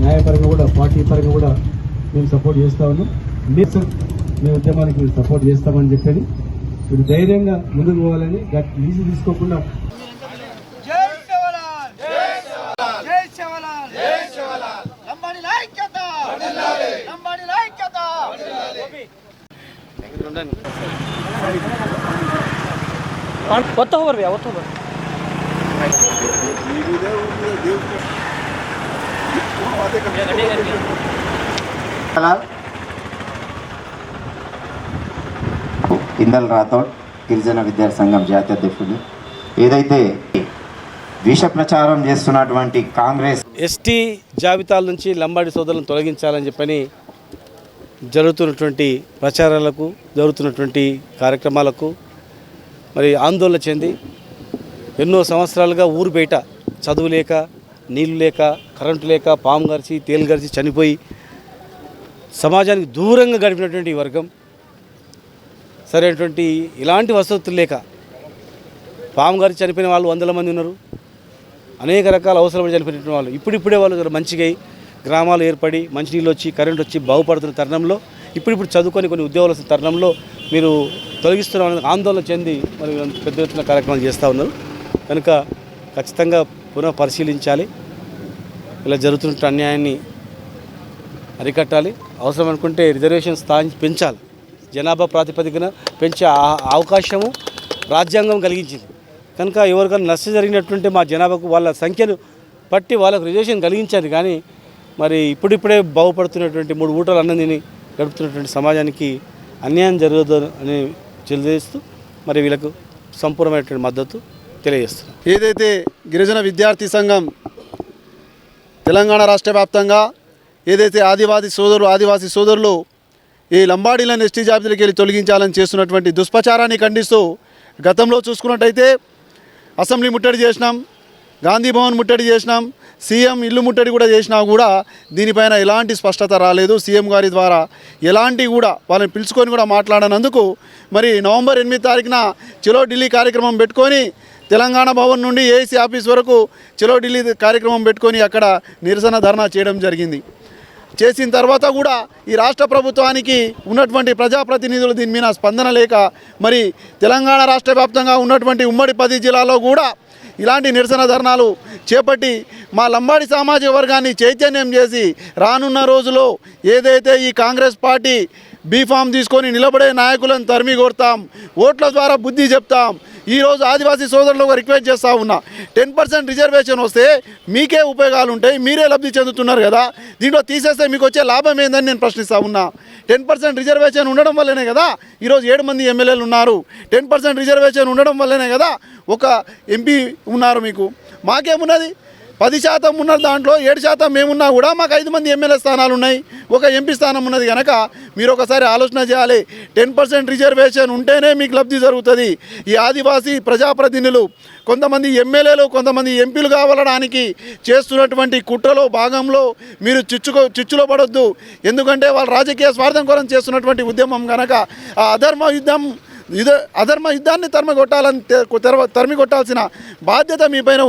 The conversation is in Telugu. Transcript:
న్యాయపరంగా కూడా పార్టీ పరంగా కూడా మేము సపోర్ట్ చేస్తా ఉన్నాం. మీరు మేము ఉద్యమానికి మీరు సపోర్ట్ చేస్తామని చెప్పేది. మీరు ధైర్యంగా ముందుకు పోవాలని గట్- ఈజీ తీసుకోకుండా కొత్త ఓవర్ కొత్త ఓవర్. ఇందల్ రాథోడ్ గిరిజన విద్యార్థి సంఘం జాతీయ అధ్యక్షుడు. ఏదైతే విష ప్రచారం చేస్తున్నటువంటి కాంగ్రెస్ ఎస్టీ జాబితాల నుంచి లంబాడి సోదరులను తొలగించాలని చెప్పని జరుగుతున్నటువంటి ప్రచారాలకు జరుగుతున్నటువంటి కార్యక్రమాలకు మరి ఆందోళన చెంది ఎన్నో సంవత్సరాలుగా ఊరు బయట చదువు లేక నీళ్ళు లేక కరెంటు లేక పాము గరిచి తేలు గరిచి చనిపోయి సమాజానికి దూరంగా గడిపినటువంటి వర్గం సరైనటువంటి ఇలాంటి వసతులు లేక పాము గారి చనిపోయిన వాళ్ళు వందల మంది ఉన్నారు. అనేక రకాల అవసరాలు చనిపోయిన వాళ్ళు. ఇప్పుడిప్పుడే వాళ్ళు మంచిగా గ్రామాలు ఏర్పడి మంచినీళ్ళు వచ్చి కరెంట్ వచ్చి బాగుపడుతున్న తరుణంలో ఇప్పుడిప్పుడు చదువుకొని కొన్ని ఉద్యోగాలు వస్తున్న తరుణంలో మీరు తొలగిస్తున్నామని ఆందోళన చెంది మరి పెద్ద ఎత్తున కార్యక్రమాలు చేస్తూ ఉన్నారు. కనుక ఖచ్చితంగా పునః పరిశీలించాలి ఇలా జరుగుతున్న అన్యాయాన్ని అరికట్టాలి. అవసరం అనుకుంటే రిజర్వేషన్ స్థాయి పెంచాలి. జనాభా ప్రాతిపదికన పెంచే ఆ- అవకాశము రాజ్యాంగం కలిగించింది. కనుక ఎవరికైనా నష్టం జరిగినట్టుంటే మా జనాభాకు వాళ్ళ సంఖ్యను బట్టి వాళ్ళకు రిజర్వేషన్ కలిగించాలి. కానీ మరి ఇప్పుడిప్పుడే బాగుపడుతున్నటువంటి మూడు ఊటలు అన్నం తిని గడుపుతున్నటువంటి సమాజానికి అన్యాయం జరగదు అని తెలియజేస్తూ మరి వీళ్ళకు సంపూర్ణమైనటువంటి మద్దతు తెలియజేస్తున్నాం. ఏదైతే గిరిజన విద్యార్థి సంఘం తెలంగాణ రాష్ట్ర వ్యాప్తంగా ఏదైతే ఆదివాసీ సోదరులు ఆదివాసీ సోదరులు ఈ లంబాడీలను ఎస్టీ జాబితాకి వెళ్ళి తొలగించాలని చేస్తున్నటువంటి దుష్ప్రచారాన్ని ఖండిస్తూ గతంలో చూసుకున్నట్టయితే అసెంబ్లీ ముట్టడి చేసినాం. గాంధీ భవన్ ముట్టడి చేసినాం సీఎం ఇల్లు ముట్టడి కూడా చేసినా కూడా దీనిపైన ఎలాంటి స్పష్టత రాలేదు. సీఎం గారి ద్వారా ఎలాంటి కూడా వాళ్ళని పిలుచుకొని కూడా మాట్లాడనందుకు మరి నవంబర్ ఎనిమిది తారీఖున చలో ఢిల్లీ కార్యక్రమం పెట్టుకొని తెలంగాణ భవన్ నుండి ఏసీ ఆఫీస్ వరకు చలో ఢిల్లీ కార్యక్రమం పెట్టుకొని అక్కడ నిరసన ధర్నా చేయడం జరిగింది. చేసిన తర్వాత కూడా ఈ రాష్ట్ర ప్రభుత్వానికి ఉన్నటువంటి ప్రజాప్రతినిధులు దీని మీద స్పందన లేక మరి తెలంగాణ రాష్ట్ర వ్యాప్తంగా ఉన్నటువంటి ఉమ్మడి పది జిల్లాలో కూడా ఇలాంటి నిరసన ధర్నాలు చేపట్టి మా లంబాడి సామాజిక వర్గాన్ని చైతన్యం చేసి రానున్న రోజులో ఏదైతే ఈ కాంగ్రెస్ పార్టీ బీఫామ్ తీసుకొని నిలబడే నాయకులను తరిమి కొడతాం ఓట్ల ద్వారా బుద్ధి చెప్తాం ఈరోజు ఆదివాసీ సోదరులకు రిక్వెస్ట్ చేస్తూ ఉన్నా. టెన్ పర్సెంట్ రిజర్వేషన్ వస్తే మీకే ఉపయోగాలు ఉంటాయి మీరే లబ్ధి చెందుతున్నారు కదా. దీంట్లో తీసేస్తే మీకు వచ్చే లాభం ఏందని నేను ప్రశ్నిస్తూ ఉన్నా. టెన్ పర్సెంట్ రిజర్వేషన్ ఉండడం వల్లనే కదా ఈరోజు ఏడు మంది ఎమ్మెల్యేలు ఉన్నారు. టెన్ పర్సెంట్ రిజర్వేషన్ ఉండడం వల్లనే కదా ఒక ఎంపీ ఉన్నారు మీకు. మాకేమున్నది? పది శాతం ఉన్న దాంట్లో ఏడు శాతం మేమున్నా కూడా మాకు ఐదు మంది ఎమ్మెల్యే స్థానాలు ఉన్నాయి. ఒక ఎంపీ స్థానం ఉన్నది కనుక మీరు ఒకసారి ఆలోచన చేయాలి. టెన్ పర్సెంట్ రిజర్వేషన్ ఉంటేనే మీకు లబ్ధి జరుగుతుంది. ఈ ఆదివాసీ ప్రజాప్రతినిధులు కొంతమంది ఎమ్మెల్యేలు కొంతమంది ఎంపీలు కావాలడానికి చేస్తున్నటువంటి కుట్రలో భాగంలో మీరు చిచ్చుకో చిచ్చులో పడొద్దు. ఎందుకంటే వాళ్ళ రాజకీయ స్వార్థం కోసం చేస్తున్నటువంటి ఉద్యమం కనుక ఆ అధర్మ యుద్ధం ఇదే అధర్మ యుద్ధాన్ని తరిమి కొట్టాలని తె- తరిమి కొట్టాల్సిన బాధ్యత మీ పైన